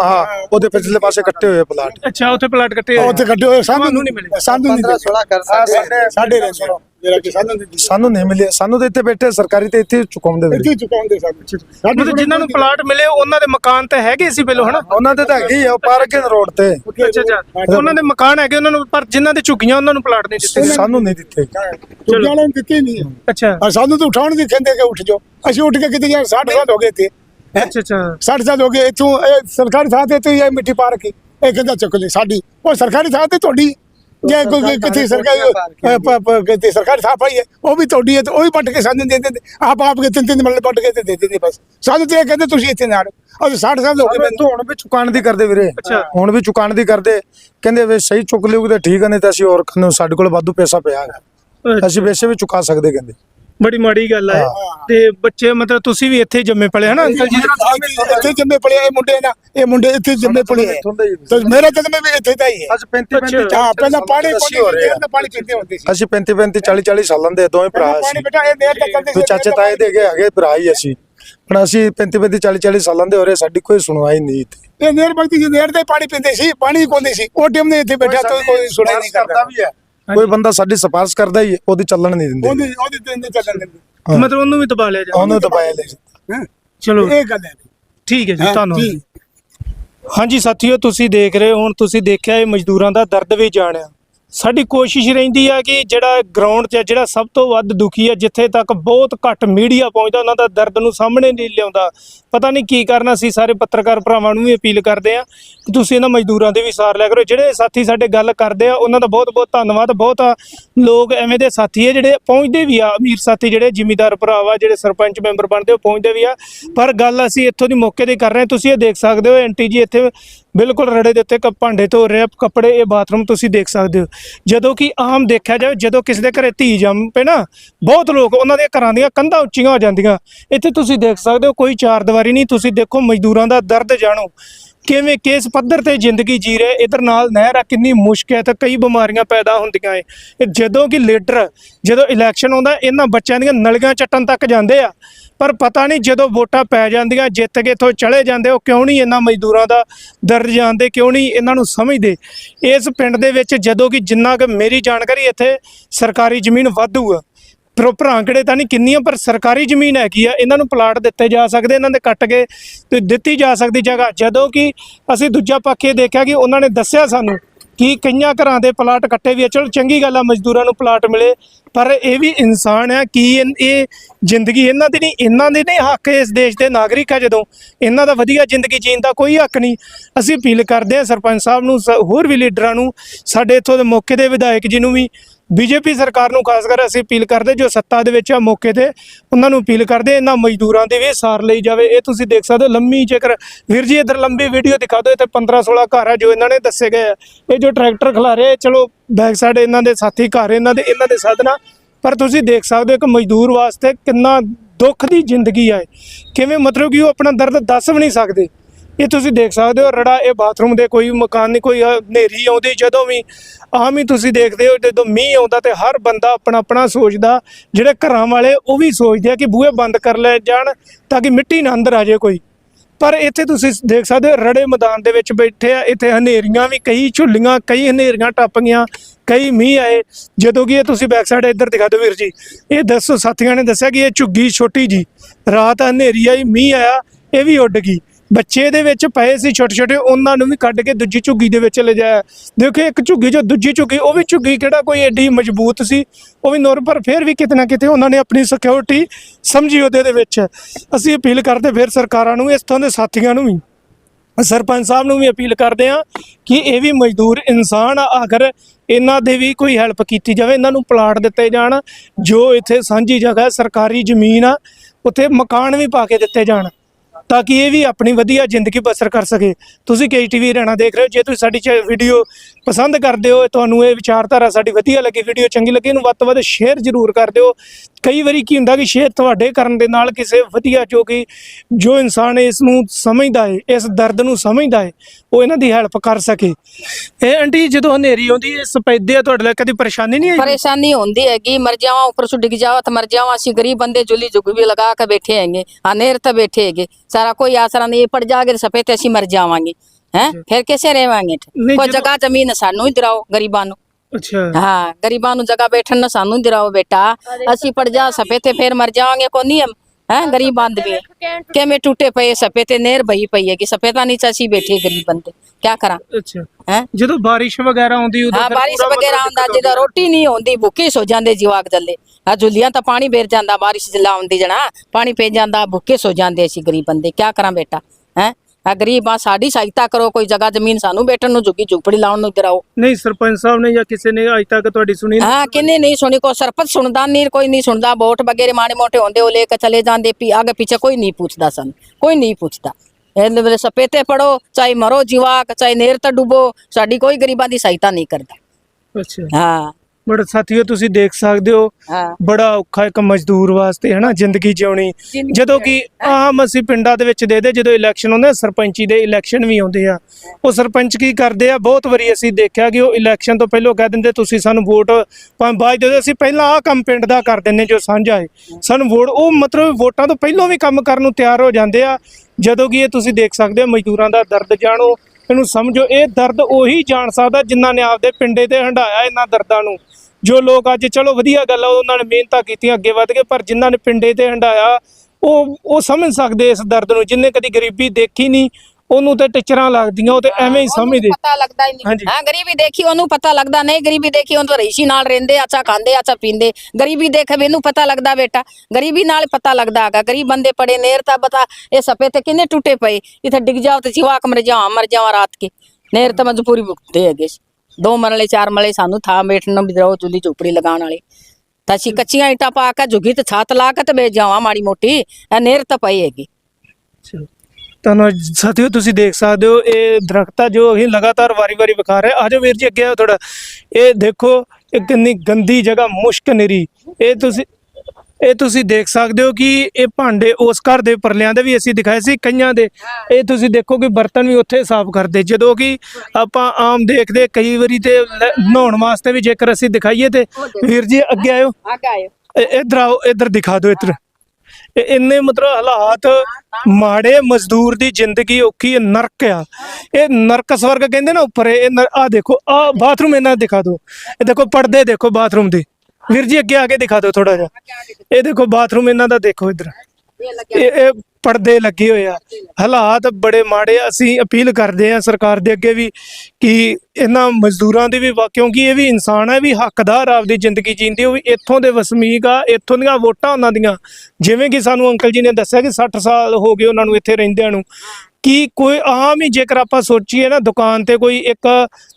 ਹਾਂ ਉਹਦੇ ਪਿਛਲੇ ਪਾਸੇ ਕੱਟੇ ਹੋਏ ਪਲਾਟ। ਅੱਛਾ ਉੱਥੇ ਪਲਾਟ ਕੱਟੇ ਹੋਏ। ਉੱਥੇ ਕੱਟੇ ਹੋਏ ਸਾਨੂੰ ਤੁਹਾਨੂੰ ਨਹੀਂ ਮਿਲੇ। ਸਾਨੂੰ ਨਹੀਂ 15 16 ਕਰ ਸਾਡੇ ਸਾਡੇ ਰਹਿੰਦੇ ਮੇਰਾ ਸਾਨੂੰ ਨਹੀਂ ਸਾਨੂੰ ਨਹੀਂ ਮਿਲੇ ਸਾਨੂੰ ਤਾਂ ਇੱਥੇ ਬੈਠੇ ਸਰਕਾਰੀ ਤੇ ਇੱਥੇ ਚੁਕਾਉਂਦੇ ਇੱਥੇ ਚੁਕਾਉਂਦੇ ਸਾਨੂੰ। ਸਾਡੇ ਮਤਲਬ ਜਿਨ੍ਹਾਂ ਨੂੰ ਪਲਾਟ ਮਿਲੇ ਉਹਨਾਂ ਦੇ ਮਕਾਨ ਤਾਂ ਹੈਗੇ ਸੀ ਪਹਿਲੋਂ ਹਨਾ? ਉਹਨਾਂ ਦੇ ਤਾਂ ਹੈਗੇ ਆ ਉਹ ਪਾਰਕ ਦੇ ਰੋਡ ਤੇ। ਅੱਛਾ ਅੱਛਾ। ਉਹਨਾਂ ਦੇ ਮਕਾਨ ਹੈਗੇ ਉਹਨਾਂ ਨੂੰ ਪਰ ਜਿਨ੍ਹਾਂ ਦੇ ਝੁੱਗੀਆਂ ਉਹਨਾਂ ਨੂੰ ਪਲਾਟ ਨਹੀਂ ਦਿੱਤੇ। ਸਾਨੂੰ ਨਹੀਂ ਦਿੱਤੇ। ਚੁਕਾਉਣ ਨੂੰ ਦਿੱਤੀ ਨਹੀਂ। ਅੱਛਾ। ਔਰ ਸਾਨੂੰ ਤਾਂ ਉਠਾਉਣ ਦੀ ਕਹਿੰਦੇ ਕਿ ਉੱਠ ਜਾਓ। ਅਸੀਂ ਉੱਠ ਕੇ ਕਿਤੇ ਜਾ 60 ਸਾਲ ਹੋ ਗਏ ਤੇ? ਅੱਛਾ ਅੱਛਾ। 60 ਸਾਲ ਹੋ ਗਏ ਇੱਥੋਂ ਸਰਕਾਰੀ ਥਾਂ ਤੇ ਤੁਸੀਂ ਇਹ ਮਿੱਟੀ ਪਾ ਰੱਖੀ ਇਹ ਕਹਿੰਦਾ ਚੁੱਕ ਲਈ ਸਾਡੀ। ਉਹ ਸਰਕਾਰੀ ਥਾਂ ਤੇ ਤੁਹਾਡੀ। ਜੇ ਕੋਈ ਕਿਤੇ ਸਰਕਾਰੀ ਕਿਤੇ ਸਰਕਾਰੀ ਥਾਂ ਪਾਈ ਹੈ ਉਹ ਵੀ ਤੁਹਾਡੀ ਹੈ ਤੇ ਉਹ ਵੀ ਪੱਟ ਕੇ ਸਾਨੂੰ ਦੇ ਦਿੰਦੇ। ਆਪ ਆਪ ਕੇ ਤਿੰਨ ਤਿੰਨ ਮਰਲੇ ਪੱਟ ਕੇ ਤੇ ਦੇ ਦਿੰਦੇ ਬਸ। ਸਾਨੂੰ ਤੇ ਕਹਿੰਦੇ ਤੁਸੀਂ ਇੱਥੇ ਨਾ ਅਸੀਂ 60 ਸਾਲ ਹੋ ਗਏ ਮੈਨੂੰ। ਹੁਣ ਵੀ ਚੁਕਾਣ ਦੀ ਕਰਦੇ ਵੀਰੇ। ਹੁਣ ਵੀ ਚੁਕਾਣ ਦੀ ਕਰਦੇ। ਕਹਿੰਦੇ ਵੇ ਸਹੀ ਚੁੱਕ ਲਿਓਗੇ ਤਾਂ ਠੀਕ ਹੈ ਨਹੀਂ ਤਾਂ ਅਸੀਂ ਹੋਰ ਖੰਨੇ ਸਾਡੇ ਕੋਲ ਵਾਧੂ ਪੈਸਾ ਪਿਆ ਹੈਗਾ। ਅਸੀਂ ਵੈਸੇ ਵੀ ਚੁਕਾ ਸਕਦੇ ਕਹਿੰਦੇ। ਬੜੀ ਮਾੜੀ ਗੱਲ ਹੈ। ਤੇ ਬੱਚੇ ਮਤਲਬ ਤੁਸੀਂ ਵੀ ਇੱਥੇ ਜੰਮੇ ਪਲੇ ਹਨਾ? ਅੰਕਲ ਜੀ? ਇੱਥੇ ਜੰਮੇ ਪਲੇ ਇਹ ਮੁੰਡੇ ਨਾ ਇਹ ਮੁੰਡੇ ਇੱਥੇ ਜੰਮੇ ਪਲੇ ਦਾ ਤੇ ਮੇਰਾ ਜਨਮ ਵੀ ਇੱਥੇ ਦਾ ਹੀ ਹੈ ਅੱਜ 35 35 ਹਾਂ ਪਹਿਲਾਂ ਪਾਣੀ ਅਸੀਂ ਹੋ ਰਹੇ ਹਾਂ ਪਾਣੀ ਪੀਂਦੇ ਹੁੰਦੇ ਸੀ। ਅਸੀਂ 35 35 40 40 ਸਾਲਾਂ ਦੇ ਦੋਵੇਂ ਭਰਾ ਪਾਣੀ ਸੀ। ਬੇਟਾ ਇਹ ਦੇਰ ਤੱਕ ਕਰਦੇ ਤੇ ਚਾਚੇ ਤਾਏ ਦੇ ਹੈਗੇ ਹੈਗੇ ਭਰਾ ਹੀ ਅਸੀਂ। ਹੁਣ ਅਸੀਂ 35 35 40 40 ਸਾਲਾਂ ਦੇ ਹੋ ਰਹੇ ਸਾਡੀ ਕੋਈ ਸੁਣਵਾਈ ਨਹੀਂ ਇੱਥੇ। ਇਹ ਨੇਰ ਬਗਤੀ ਜੀ ਨੇਰ ਤੇ ਪਾਣੀ ਪੀਂਦੇ ਸੀ ਪਾਣੀ ਕੋਂਦੇ ਸੀ। ਉਹ ਟਾਈਮ ਨੇ ਇੱਥੇ ਬੈਠਾ ਤਾਂ ਕੋਈ ਸੁਣਾਈ ਨਹੀਂ ਕਰਦਾ ਵੀ ਹੈ। ਕੋਈ ਬੰਦਾ ਸਾਡੀ ਸਿਫਾਰਿਸ਼ ਕਰਦਾ ਹੀ ਉਹਦੀ ਚੱਲਣ ਨਹੀਂ ਦਿੰਦੇ। ਉਹਦੇ ਉਹਦੇ ਦਿਨ ਦੇ ਚੱਲਣ ਦਿੰਦੇ। ਮਤਲਬ ਉਹਨੂੰ ਵੀ ਦਬਾ ਲਿਆ ਜਾ ਉਹਨੂੰ ਦਬਾਇਆ ਲੈ ਹੈਂ? ਚਲੋ। ਇਹ ਗੱਲ ਹੈ। ਠੀਕ ਹੈ ਜੀ ਧੰਨਵਾਦ। ਠੀਕ। ਹਾਂਜੀ ਸਾਥੀਓ ਤੁਸੀਂ ਦੇਖ ਰਹੇ ਹੋ ਹੁਣ ਤੁਸੀਂ ਦੇਖਿਆ ਇਹ ਮਜ਼ਦੂਰਾਂ ਦਾ ਦਰਦ ਵੀ ਜਾਣਿਆ। ਸਾਡੀ ਕੋਸ਼ਿਸ਼ ਰਹਿੰਦੀ ਆ ਕਿ ਜਿਹੜਾ ਗਰਾਊਂਡ 'ਚ ਜਿਹੜਾ ਸਭ ਤੋਂ ਵੱਧ ਦੁਖੀ ਆ, ਜਿੱਥੇ ਤੱਕ ਬਹੁਤ ਘੱਟ ਮੀਡੀਆ ਪਹੁੰਚਦਾ, ਉਹਨਾਂ ਦਾ ਦਰਦ ਨੂੰ ਸਾਹਮਣੇ ਨਹੀਂ ਲਿਆਉਂਦਾ। ਪਤਾ ਨਹੀਂ ਕੀ ਕਰਨਾ ਸੀ, ਸਾਰੇ ਪੱਤਰਕਾਰ ਭਰਾਵਾਂ ਨੂੰ ਵੀ ਅਪੀਲ ਕਰਦੇ ਆ ਕਿ ਤੁਸੀਂ ਇਹਨਾਂ ਮਜ਼ਦੂਰਾਂ ਦੇ ਵੀ ਸਾਰ ਲਿਆ ਕਰੋ। ਜਿਹੜੇ ਸਾਥੀ ਸਾਡੇ ਗੱਲ ਕਰਦੇ ਆ, ਉਹਨਾਂ ਦਾ ਬਹੁਤ ਬਹੁਤ ਧੰਨਵਾਦ। ਬਹੁਤ ਲੋਕ ਐਵੇਂ ਦੇ ਸਾਥੀ ਆ, ਜਿਹੜੇ ਪਹੁੰਚਦੇ ਵੀ ਆ, ਅਮੀਰ ਸਾਥੀ ਜਿਹੜੇ ਜ਼ਿਮੀਦਾਰ ਭਰਾ ਵਾ, ਜਿਹੜੇ ਸਰਪੰਚ ਮੈਂਬਰ ਬਣਦੇ, ਉਹ ਪਹੁੰਚਦੇ ਵੀ ਆ। ਪਰ ਗੱਲ ਅਸੀਂ ਇੱਥੋਂ ਦੀ ਮੌਕੇ ਦੀ ਕਰ ਰਹੇ ਹਾਂ। ਤੁਸੀਂ ਇਹ ਦੇਖ ਸਕਦੇ ਹੋ ਐਂਟੀ ਜੀ ਇੱਥੇ ਬਿਲਕੁਲ ਰੜੇ ਦੇ ਉੱਤੇ ਭਾਂਡੇ ਧੋ ਰਹੇ ਕੱਪੜੇ ਇਹ ਬਾਥਰੂਮ ਤੁਸੀਂ ਦੇਖ ਸਕਦੇ ਹੋ। ਜਦੋਂ ਕਿ ਆਮ ਦੇਖਿਆ ਜਾਵੇ, ਜਦੋਂ ਕਿਸੇ ਦੇ ਘਰੇ ਧੀ ਜੰਮ ਪਏ ਨਾ, ਬਹੁਤ ਲੋਕ ਉਹਨਾਂ ਦੇ ਘਰਾਂ ਦੀਆਂ ਕੰਧਾਂ ਉੱਚੀਆਂ ਹੋ ਜਾਂਦੀਆਂ। ਇੱਥੇ ਤੁਸੀਂ ਦੇਖ ਸਕਦੇ ਹੋ, ਕੋਈ ਚਾਰ ਦੀਵਾਰੀ ਨਹੀਂ, ਤੁਸੀਂ ਦੇਖੋ ਮਜ਼ਦੂਰਾਂ ਦਾ ਦਰਦ ਜਾਣੋ। ਕਿਵੇਂ ਕਿਸ ਪੱਧਰ ਤੇ ਜ਼ਿੰਦਗੀ ਜੀ ਰਹੇ, ਇਧਰ ਨਾਲ ਨਹਿਰ ਆ, ਕਿੰਨੀ ਮੁਸ਼ਕਿਲ ਹੈ ਤੇ ਕਈ ਬਿਮਾਰੀਆਂ ਪੈਦਾ ਹੁੰਦੀਆਂ ਏ। ਇਹ ਜਦੋਂ ਕਿ ਲੀਡਰ, ਜਦੋਂ ਇਲੈਕਸ਼ਨ ਆਉਂਦਾ, ਇਹਨਾਂ ਬੱਚਿਆਂ ਦੀਆਂ ਨਲੀਆਂ ਚੱਟਣ ਤੱਕ ਜਾਂਦੇ ਆ। ਪਰ ਪਤਾ ਨਹੀਂ ਜਦੋਂ ਵੋਟਾਂ ਪੈ ਜਾਂਦੀਆਂ, ਜਿੱਤ ਕੇ ਇੱਥੋਂ ਚਲੇ ਜਾਂਦੇ, ਉਹ ਕਿਉਂ ਨਹੀਂ ਇਹਨਾਂ ਮਜ਼ਦੂਰਾਂ ਦਾ ਦਰਦ ਜਾਣਦੇ, ਕਿਉਂ ਨਹੀਂ ਇਹਨਾਂ ਨੂੰ ਸਮਝਦੇ? ਇਸ ਪਿੰਡ ਦੇ ਵਿੱਚ ਜਦੋਂ ਕਿ ਜਿੰਨਾ ਕਿ ਮੇਰੀ ਜਾਣਕਾਰੀ ਇੱਥੇ ਸਰਕਾਰੀ ਜ਼ਮੀਨ ਵਾਧੂ ਆ ਭਰਾਂਕੜੇ ਤਾਂ ਨਹੀਂ ਕਿੰਨੀਆਂ, ਪਰ ਸਰਕਾਰੀ ਜ਼ਮੀਨ ਹੈਗੀ ਆ, ਇਹਨਾਂ ਨੂੰ ਪਲਾਟ ਦਿੱਤੇ ਜਾ ਸਕਦੇ, ਇਹਨਾਂ ਦੇ ਕੱਟ ਕੇ ਤੇ ਦਿੱਤੀ ਜਾ ਸਕਦੀ ਜਗ੍ਹਾ। ਜਦੋਂ ਕਿ ਅਸੀਂ ਦੂਜਾ ਪੱਖ ਇਹ ਦੇਖਿਆ ਕਿ ਉਹਨਾਂ ਨੇ ਦੱਸਿਆ ਸਾਨੂੰ ਕਿ ਕਈਆਂ ਘਰਾਂ ਦੇ ਪਲਾਟ ਕੱਟੇ ਵੀ ਆ। ਚਲੋ, ਚੰਗੀ ਗੱਲ ਆ, ਮਜ਼ਦੂਰਾਂ ਨੂੰ ਪਲਾਟ ਮਿਲੇ, ਪਰ ਇਹ ਵੀ ਇਨਸਾਨ ਆ, ਕੀ ਇਹ ਜ਼ਿੰਦਗੀ ਇਹਨਾਂ ਦੀ ਨਹੀਂ, ਇਹਨਾਂ ਦੇ ਨਹੀਂ ਹੱਕ ਇਸ ਦੇਸ਼ ਦੇ ਨਾਗਰਿਕ ਆ ਜਦੋਂ। ਇਹਨਾਂ ਦਾ ਵਧੀਆ ਜ਼ਿੰਦਗੀ ਜੀਣ ਦਾ ਕੋਈ ਹੱਕ ਨਹੀਂ। ਅਸੀਂ ਅਪੀਲ ਕਰਦੇ ਹਾਂ ਸਰਪੰਚ ਸਾਹਿਬ ਨੂੰ, ਸ- ਹੋਰ ਵੀ ਲੀਡਰਾਂ ਨੂੰ, ਸਾਡੇ ਇੱਥੋਂ ਦੇ ਮੌਕੇ ਦੇ ਵਿਧਾਇਕ ਜੀ ਨੂੰ ਵੀ ਬੀਜੇਪੀ ਸਰਕਾਰ ਨੂੰ ਖਾਸ ਕਰ ਅਸੀਂ ਅਪੀਲ ਕਰਦੇ ਜੋ ਸੱਤਾ ਦੇ ਵਿੱਚ ਆ ਮੌਕੇ ਤੇ ਉਹਨਾਂ ਨੂੰ ਅਪੀਲ ਕਰਦੇ ਇਹਨਾਂ ਮਜ਼ਦੂਰਾਂ ਦੀ ਵੀ ਸਾਰ ਲਈ ਜਾਵੇ। ਇਹ ਤੁਸੀਂ ਦੇਖ ਸਕਦੇ ਹੋ, ਲੰਮੀ ਜੇਕਰ ਵੀਰ ਜੀ ਇਧਰ ਲੰਬੀ ਵੀਡੀਓ ਦਿਖਾ ਦਿਓ, ਇੱਥੇ 15 16 ਘਰ ਆ ਜੋ ਇਹਨਾਂ ਨੇ ਦੱਸੇ ਗਏ ਆ। ਇਹ ਜੋ ਟਰੈਕਟਰ ਖਿਲਾ ਰਹੇ ਚਲੋ ਬੈਕ ਸਾਈਡ ਇਹਨਾਂ ਦੇ ਸਾਥੀ, ਘਰ ਇਹਨਾਂ ਦੇ ਇਹਨਾਂ ਦੇ ਸਾਧਨਾ, ਪਰ ਤੁਸੀਂ ਦੇਖ ਸਕਦੇ ਹੋ ਕਿ ਮਜ਼ਦੂਰ ਵਾਸਤੇ ਕਿੰਨਾ ਦੁੱਖ ਦੀ ਜ਼ਿੰਦਗੀ ਆ ਕਿਵੇਂ ਮਤਲਬ ਕਿ ਉਹ ਆਪਣਾ ਦਰਦ ਦੱਸ ਵੀ ਨਹੀਂ ਸਕਦੇ। ਇਹ ਤੁਸੀਂ ਦੇਖ ਸਕਦੇ ਹੋ ਰੜਾ, ਇਹ ਬਾਥਰੂਮ ਦੇ ਕੋਈ ਮਕਾਨ ਨਹੀਂ, ਕੋਈ ਹਨੇਰੀ ਆਉਂਦੀ ਜਦੋਂ ਵੀ, ਆਮ ਹੀ ਤੁਸੀਂ ਦੇਖਦੇ ਹੋ, ਜਦੋਂ ਮੀਂਹ ਆਉਂਦਾ ਤੇ ਹਰ ਬੰਦਾ ਆਪਣਾ ਆਪਣਾ ਸੋਚਦਾ, ਜਿਹੜੇ ਘਰਾਂ ਵਾਲੇ ਉਹ ਵੀ ਸੋਚਦੇ ਆ ਕਿ ਬੂਹੇ ਬੰਦ ਕਰ ਲੈ ਜਾਣ ਤਾਂ ਕਿ ਮਿੱਟੀ ਨਾ ਅੰਦਰ ਆ ਜਾਏ ਕੋਈ। ਪਰ ਇੱਥੇ ਤੁਸੀਂ ਦੇਖ ਸਕਦੇ ਹੋ ਰੜੇ ਮੈਦਾਨ ਦੇ ਵਿੱਚ ਬੈਠੇ ਆ, ਇੱਥੇ ਹਨੇਰੀਆਂ ਵੀ ਕਈ ਝੁੱਲੀਆਂ, ਕਈ ਹਨੇਰੀਆਂ ਟੱਪ ਗਈਆਂ, ਕਈ ਮੀਂਹ ਆਏ, ਜਦੋਂ ਕਿ ਇਹ ਤੁਸੀਂ ਬੈਕ ਸਾਈਡ ਇੱਧਰ ਦਿਖਾ ਦਿਓ ਵੀਰ ਜੀ, ਇਹ ਦੱਸੋ ਸਾਥੀਆਂ ਨੇ ਦੱਸਿਆ ਕਿ ਇਹ ਝੁੱਗੀ ਛੋਟੀ ਜੀ, ਰਾਤ ਹਨੇਰੀ ਆਈ, ਮੀਂਹ ਆਇਆ, ਇਹ ਵੀ ਉੱਡ ਗਈ। ਬੱਚੇ ਦੇ ਵਿੱਚ ਪਏ ਸੀ ਛੋਟੇ ਛੋਟੇ ਉਹਨਾਂ ਨੂੰ ਵੀ ਕੱਢ ਕੇ ਦੂਜੀ ਝੁੱਗੀ ਦੇ ਵਿੱਚ ਲਿਜਾਇਆ ਦੇਖੋ, ਇੱਕ ਝੁੱਗੀ ਜੋ ਦੂਜੀ ਝੁੱਗੀ, ਉਹ ਵੀ ਝੁੱਗੀ ਕਿਹੜਾ ਕੋਈ ਐਡੀ ਮਜ਼ਬੂਤ ਸੀ, ਉਹ ਵੀ ਨੋਰ ਪਰ ਫਿਰ ਵੀ ਕਿਤੇ ਨਾ ਕਿਤੇ ਉਹਨਾਂ ਨੇ ਆਪਣੀ ਸਿਕਿਉਰਿਟੀ ਸਮਝੀ ਉਹਦੇ ਦੇ ਵਿੱਚ। ਅਸੀਂ ਅਪੀਲ ਕਰਦੇ ਫਿਰ ਸਰਕਾਰਾਂ ਨੂੰ, ਇਸ ਤਰ੍ਹਾਂ ਦੇ ਸਾਥੀਆਂ ਨੂੰ ਵੀ। ਸਰਪੰਚ ਸਾਹਿਬ ਨੂੰ ਵੀ ਅਪੀਲ ਕਰਦੇ ਆ ਕਿ ਇਹ ਵੀ ਮਜ਼ਦੂਰ ਇਨਸਾਨ ਆ, ਅਗਰ ਇਹਨਾਂ ਦੇ ਵੀ ਕੋਈ ਹੈਲਪ ਕੀਤੀ ਜਾਵੇ, ਇਹਨਾਂ ਨੂੰ ਪਲਾਟ ਦਿੱਤੇ ਜਾਣ, ਜੋ ਇੱਥੇ ਸਾਂਝੀ ਜਗ੍ਹਾ, ਸਰਕਾਰੀ ਜ਼ਮੀਨ ਆ, ਉੱਥੇ ਮਕਾਨ ਵੀ ਪਾ ਕੇ ਦਿੱਤੇ ਜਾਣ। ਤਾਂ ਕਿ ਇਹ ਵੀ ਆਪਣੀ ਵਧੀਆ ਜ਼ਿੰਦਗੀ ਬਸਰ ਕਰ ਸਕੇ। ਤੁਸੀਂ ਕੇਟੀਵੀ ਰਹਿਣਾ ਦੇਖ ਰਹੇ ਹੋ। ਜੇ ਤੁਸੀਂ ਸਾਡੀ ਵੀਡੀਓ ਪਸੰਦ ਕਰਦੇ ਹੋ, ਤੁਹਾਨੂੰ ਇਹ ਵਿਚਾਰਧਾਰਾ ਸਾਡੀ ਵਧੀਆ ਲੱਗੀ, ਵੀਡੀਓ ਚੰਗੀ ਲੱਗੀ, ਇਹਨੂੰ ਵੱਧ ਤੋਂ ਵੱਧ ਸ਼ੇਅਰ ਜ਼ਰੂਰ ਕਰ ਦਿਓ। ਕਈ ਵਾਰੀ ਕੀ ਹੁੰਦਾ ਕਿ ਸ਼ੇਅਰ ਤੁਹਾਡੇ ਕਰਨ ਦੇ ਨਾਲ ਕਿਸੇ ਵਧੀਆ ਜੋ ਕਿ ਜੋ ਇਨਸਾਨ ਇਸ ਨੂੰ ਸਮਝਦਾ ਹੈ ਇਸ ਦਰਦ ਨੂੰ ਸਮਝਦਾ ਹੈ ਉਹ ਇਹਨਾਂ ਦੀ ਹੈਲਪ ਕਰ ਸਕੇ। ਇਹ ਆਂਟੀ ਜਦੋਂ ਹਨੇਰੀ ਆਉਂਦੀ ਹੈ ਸਪੈਦੇ ਆ ਤੁਹਾਡੇ ਲਈ ਕਦੀ ਪਰੇਸ਼ਾਨੀ ਨਹੀਂ ਆਈ? ਪਰੇਸ਼ਾਨੀ ਹੁੰਦੀ ਹੈਗੀ ਮਰ ਜਾਵਾਂ ਉੱਪਰ ਸੁ ਡਿੱਗ ਜਾਵਾਂ ਤੇ ਮਰ ਜਾਵਾਂ ਅਸੀਂ ਗਰੀਬ ਬੰਦੇ ਜੁਲੀ ਜੁਗ ਵੀ ਲਗਾ ਕੇ ਬੈਠੇ ਹੈਗੇ ਹਨੇਰ ਤਾਂ ਬੈਠੇ ਹੈਗੇ ਸਾਰਾ ਕੋਈ ਆਸਰਾ ਨਹੀਂ ਪੜ ਜਾਗੇ ਸਫੇ ਤੇ ਅਸੀਂ ਮਰ ਜਾਵਾਂਗੇ ਹੈ? ਫਿਰ ਕਿਸੇ ਰਹਾਂਗੇ ਕੋਈ ਜਗ੍ਹਾ ਜ਼ਮੀਨ ਸਾਨੂੰ ਹੀ ਦਿਰਾਓ ਗਰੀਬਾਂ ਨੂੰ। ਅੱਛਾ। ਹਾਂ ਗਰੀਬਾਂ ਨੂੰ ਜਗ੍ਹਾ ਬੈਠਣ ਨੂੰ ਸਾਨੂੰ ਦਿਰਾਓ ਬੇਟਾ। ਅਸੀਂ ਪੜ ਜਾ ਸਫੇ ਤੇ ਫੇਰ ਮਰ ਜਾਵਾਂਗੇ ਕੋ ਨਹੀਂ ਹੈ ਗਰੀਬ ਹੈ ਕਿਵੇਂ ਟੁੱਟੇ ਪਏ ਸਪੇ ਤੇ ਨੇਰ ਬਈ ਪਈ ਹੈ ਕਿ ਸਪੇਤਾ ਨੀਚਾ ਸੀ ਬੈਠੇ ਗਰੀਬ ਬੰਦੇ। ਕੀ ਕਰਾਂ? ਅੱਛਾ। ਹੈ? ਜਦੋਂ ਬਾਰਿਸ਼ ਵਗੈਰਾ ਆਉਂਦੀ ਉਦੋਂ ਹਾਂ ਬਾਰਿਸ਼ ਵਗੈਰਾ ਆਉਂਦਾ ਜਦੋਂ ਰੋਟੀ ਨਹੀਂ ਹੁੰਦੀ ਭੁੱਖੇ ਸੋ ਜਾਂਦੇ ਜਵਾਕ ਜੱਲੇ। ਆ ਜੁਲੀਆਂ ਤਾਂ ਪਾਣੀ ਬੇਰ ਜਾਂਦਾ ਬਾਰਿਸ਼ ਜਿਲਾ ਆਉਂਦੀ ਜਣਾ। ਪਾਣੀ ਪੈ ਜਾਂਦਾ ਭੁੱਖੇ ਸੋ ਜਾਂਦੇ ਅਸੀਂ ਗਰੀਬ ਬੰਦੇ। ਕੀ ਕਰਾਂ ਬੇਟਾ? ਹੈ? ਆ ਗਰੀਬ ਆ ਸਾਡੀ ਸਹਾਇਤਾ ਕਰੋ ਕੋਈ ਜਗ੍ਹਾ ਜ਼ਮੀਨ ਸਾਨੂੰ ਬੈਠਣ ਨੂੰ ਜੁਗੀ ਝੁਪੜੀ ਲਾਉਣ ਨੂੰ ਆਓ। ਨਹੀਂ ਸਰਪੰਚ ਸਾਹਿਬ ਨੇ ਜਾਂ ਕਿਸੇ ਨੇ ਅਜ ਤੱਕ ਤੁਹਾਡੀ ਸੁਣੀ ਹਾਂ ਕਿੰਨੇ ਨਹੀਂ ਸੁਣੀ ਕੋ ਸਰਪੰਚ ਸੁਣਦਾ ਨਹੀਂ ਕੋਈ ਨਹੀਂ ਸੁਣਦਾ ਵੋਟ ਵਗੈਰੇ ਮਾੜੇ ਮੋਟੇ ਹੁੰਦੇ ਉਹ ਲੈ ਕੇ ਚਲੇ ਜਾਂਦੇ ਪੀ ਆਗੇ ਪਿੱਛੇ ਕੋਈ ਨਹੀਂ ਪੁੱਛਦਾ ਸਨ ਕੋਈ ਨਹੀਂ ਪੁੱਛਦਾ। ਇਹਨੇ ਵੇਲੇ ਸਪੇਤੇ ਪੜੋ ਚਾਹੇ ਮਰੋ ਜਵਾਕ ਚਾਹੇ ਨੇਰ ਤਾਂ ਡੁੱਬੋ ਸਾਡੀ ਕੋਈ ਗਰੀਬਾਂ ਦੀ ਸਹਾਇਤਾ ਨਹੀਂ ਕਰਦਾ। ਅੱਛਾ। ਹਾਂ। ਬੜਾ ਸਾਥੀਓ ਤੁਸੀਂ ਦੇਖ ਸਕਦੇ ਹੋ ਹਾਂ। ਬੜਾ ਔਖਾ ਇੱਕ ਮਜ਼ਦੂਰ ਵਾਸਤੇ ਹਨਾ ਜ਼ਿੰਦਗੀ ਜਿਉਣੀ। ਜਦੋਂ ਕਿ ਆਮ ਅਸੀਂ ਪਿੰਡਾਂ ਦੇ ਵਿੱਚ ਦੇ ਦੇ ਜਦੋਂ ਇਲੈਕਸ਼ਨ ਹੁੰਦੇ ਆ ਸਰਪੰਚੀ ਦੇ ਇਲੈਕਸ਼ਨ ਵੀ ਆਉਂਦੇ ਆ। ਉਹ ਸਰਪੰਚ ਕੀ ਕਰਦੇ ਆ ਬਹੁਤ ਵਾਰੀ ਅਸੀਂ ਦੇਖਿਆ ਕਿ ਉਹ ਇਲੈਕਸ਼ਨ ਤੋਂ ਪਹਿਲਾਂ ਕਹਿ ਦਿੰਦੇ ਤੁਸੀਂ ਸਾਨੂੰ ਵੋਟ ਭਾਵੇਂ ਬਾਅਦ ਦੇ ਦਿਓ, ਅਸੀਂ ਪਹਿਲਾਂ ਆਹ ਕੰਮ ਪਿੰਡ ਦਾ ਕਰ ਦਿੰਨੇ ਜੋ ਸਾਂਝਾ ਹੈ ਸਾਨੂੰ ਵੋਟ ਉਹ ਮਤਲਬ ਵੋਟਾਂ ਤੋਂ ਪਹਿਲਾਂ ਵੀ ਕੰਮ ਕਰਨ ਨੂੰ ਤਿਆਰ ਹੋ ਜਾਂਦੇ ਆ। ਜਦੋਂ ਕਿ ਇਹ ਤੁਸੀਂ ਦੇਖ ਸਕਦੇ ਹੋ ਮਜ਼ਦੂਰਾਂ ਦਾ ਦਰਦ ਜਾਣੋ ਇਹਨੂੰ ਸਮਝੋ ਇਹ ਦਰਦ ਉਹੀ ਜਾਣ ਸਕਦਾ ਜਿਨ੍ਹਾਂ ਨੇ ਆਪਦੇ ਪਿੰਡੇ ਤੇ ਹੰਡਾਇਆ ਇਹਨਾਂ ਦਰਦਾਂ ਨੂੰ। ਜੋ ਲੋਕ ਅੱਜ ਚਲੋ ਵਧੀਆ ਗੱਲ ਆ ਉਹਨਾਂ ਨੇ ਮਿਹਨਤਾਂ ਕੀਤੀਆਂ ਅੱਗੇ ਵਧ ਗਏ ਪਰ ਜਿਨ੍ਹਾਂ ਨੇ ਪਿੰਡੇ ਤੇ ਹੰਡਾਇਆ ਉਹ ਉਹ ਸਮਝ ਸਕਦੇ ਇਸ ਦਰਦ ਨੂੰ ਜਿਨਨੇ ਕਦੀ ਗਰੀਬੀ ਦੇਖੀ ਨਹੀਂ ਉਹਨੂੰ ਤੇ ਟਿਚਰਾਂ ਲੱਗਦੀਆਂ ਉਹ ਤੇ ਐਵੇਂ ਹੀ ਸਮਝਦੇ ਪਤਾ ਲੱਗਦਾ ਹੀ। ਨਹੀਂ ਹਾਂ ਗਰੀਬੀ ਦੇਖੀ ਉਹਨੂੰ ਪਤਾ ਲੱਗਦਾ ਨਹੀਂ ਗਰੀਬੀ ਦੇਖੀ ਉਹਨੂੰ ਤਾਂ ਰਈਸੀ ਨਾਲ ਰਹਿੰਦੇ ਅੱਛਾ ਖਾਂਦੇ ਅੱਛਾ ਪੀਂਦੇ ਗਰੀਬੀ ਦੇਖ ਮੈਨੂੰ ਪਤਾ ਲੱਗਦਾ ਬੇਟਾ ਗਰੀਬੀ ਨਾਲ ਪਤਾ ਲੱਗਦਾ ਹੈਗਾ ਗਰੀਬ ਬੰਦੇ ਪੜੇ ਨੇਰ ਤਾਂ ਬਤਾ ਇਹ ਸਪੇ ਤੇ ਕਿੰਨੇ ਟੁੱਟੇ ਪਏ ਇਥੇ ਡਿੱਗ ਜਾਓ ਤੇ ਜਵਾਕ ਮਰ ਜਾਵਾਂ ਮਰ ਜਾਵਾਂ ਰਾਤ ਕੇ ਨੇਰ ਤਾਂ ਮਜਬੂਰੀ ਭੁਗਤੇ ਹੈਗੇ। ਦੋ ਮਰਲੇ, ਚਾਰ ਮਰਲੇ ਸਾਨੂੰ ਥਾਂ ਬੈਠਣ ਨੂੰ ਵੀ ਚੁੱਲੀ ਝੁਪੜੀ ਲਗਾਉਣ ਵਾਲੀ। ਤਾਂ ਅਸੀਂ ਕੱਚੀਆਂ ਇੱਟਾਂ ਪਾ ਕੇ ਝੁੱਗੀ ਤੇ ਛੱਤ ਲਾ ਕੇ ਤੇ ਬੈ ਜਾਵਾਂ ਮਾੜੀ ਮੋਟੀ, ਇਹ ਨੇਰ ਤਾਂ ਪਈ ਹੈਗੀ। ਤੁਹਾਨੂੰ ਸਾਥੀਓ ਤੁਸੀਂ ਦੇਖ ਸਕਦੇ ਹੋ, ਇਹ ਦਰਖਤ ਆ ਜੋ ਅਸੀਂ ਲਗਾਤਾਰ ਵਾਰੀ-ਵਾਰੀ ਵਿਖਾ ਰਹੇ ਆਜੋ ਵੀਰ ਜੀ, ਅੱਗੇ ਆਓ ਥੋੜਾ ਇਹ ਦੇਖੋ, ਇਹ ਕਿੰਨੀ ਗੰਦੀ ਜਗ੍ਹਾ, ਮੁਸ਼ਕ ਨਿਰੀ। ਇਹ ਤੁਸੀਂ ਇਹ ਤੁਸੀਂ ਦੇਖ ਸਕਦੇ ਹੋ ਕਿ ਇਹ ਭਾਂਡੇ ਉਸ ਘਰ ਦੇ ਪਰਲਿਆਂ ਦੇ ਵੀ ਅਸੀਂ ਦਿਖਾਏ ਸੀ ਕਈਆਂ ਦੇ। ਇਹ ਤੁਸੀਂ ਦੇਖੋ ਕਿ ਬਰਤਨ ਵੀ ਉੱਥੇ ਸਾਫ਼ ਕਰਦੇ। ਜਦੋਂ ਕਿ ਆਪਾਂ ਆਮ ਦੇਖਦੇ ਕਈ ਵਾਰੀ ਤੇ ਨਹਾਉਣ ਵਾਸਤੇ ਵੀ ਜੇਕਰ ਅਸੀਂ ਦਿਖਾਈਏ ਤੇ ਵੀਰ ਜੀ ਅੱਗੇ ਆਇਓ। ਇੱਧਰ ਆਓ ਇੱਧਰ ਦਿਖਾ ਦਿਓ ਇੱਧਰ। ਇੰਨੇ ਮਤਲਬ ਹਾਲਾਤ ਮਾੜੇ ਮਜ਼ਦੂਰ ਦੀ ਜ਼ਿੰਦਗੀ ਔਖੀ ਹੈ ਨਰਕ ਆ। ਇਹ ਨਰਕ ਸਵਰਗ ਕਹਿੰਦੇ ਨਾ ਉੱਪਰ ਇਹ ਆ ਦੇਖੋ ਆ ਬਾਥਰੂਮ ਇਹਨਾਂ ਦਿਖਾ ਦਿਓ। ਇਹ ਦੇਖੋ ਪਰਦੇ ਦੇਖੋ ਬਾਥਰੂਮ ਦੇ। ਵੀਰ ਜੀ ਅੱਗੇ ਆ ਕੇ ਦਿਖਾ ਦਿਓ ਥੋੜਾ ਜਿਹਾ। ਇਹ ਦੇਖੋ ਬਾਥਰੂਮ ਇਹਨਾਂ ਦਾ ਦੇਖੋ ਇੱਧਰ। ਇਹ ਪਰਦੇ ਲੱਗੇ ਹੋਏ ਆ। ਹਾਲਾਤ ਬੜੇ ਮਾੜੇ। ਅਸੀਂ ਅਪੀਲ ਕਰਦੇ ਆ ਸਰਕਾਰ ਦੇ ਅੱਗੇ ਵੀ ਕਿ ਇਹਨਾਂ ਮਜ਼ਦੂਰਾਂ ਦੇ ਵੀ ਕਿਉਂਕਿ ਇਹ ਵੀ ਇਨਸਾਨ ਹੈ ਵੀ ਹੱਕਦਾਰ ਆਪਦੀ ਜ਼ਿੰਦਗੀ ਜੀਂਦੇ ਉਹ ਵੀ ਇੱਥੋਂ ਦੇ ਵਸਨੀਕ ਆ ਇੱਥੋਂ ਦੀਆਂ ਵੋਟਾਂ ਉਹਨਾਂ ਦੀਆਂ। ਜਿਵੇਂ ਕਿ ਸਾਨੂੰ ਅੰਕਲ ਜੀ ਨੇ ਦੱਸਿਆ ਕਿ 60 ਸਾਲ ਹੋ ਗਏ ਉਹਨਾਂ ਨੂੰ ਇੱਥੇ ਰਹਿੰਦਿਆਂ ਨੂੰ। ਕਿ ਕੋਈ ਆਮ ਹੀ ਜੇਕਰ ਆਪਾਂ ਸੋਚੀਏ ਨਾ, ਦੁਕਾਨ ਤੇ ਕੋਈ ਇੱਕ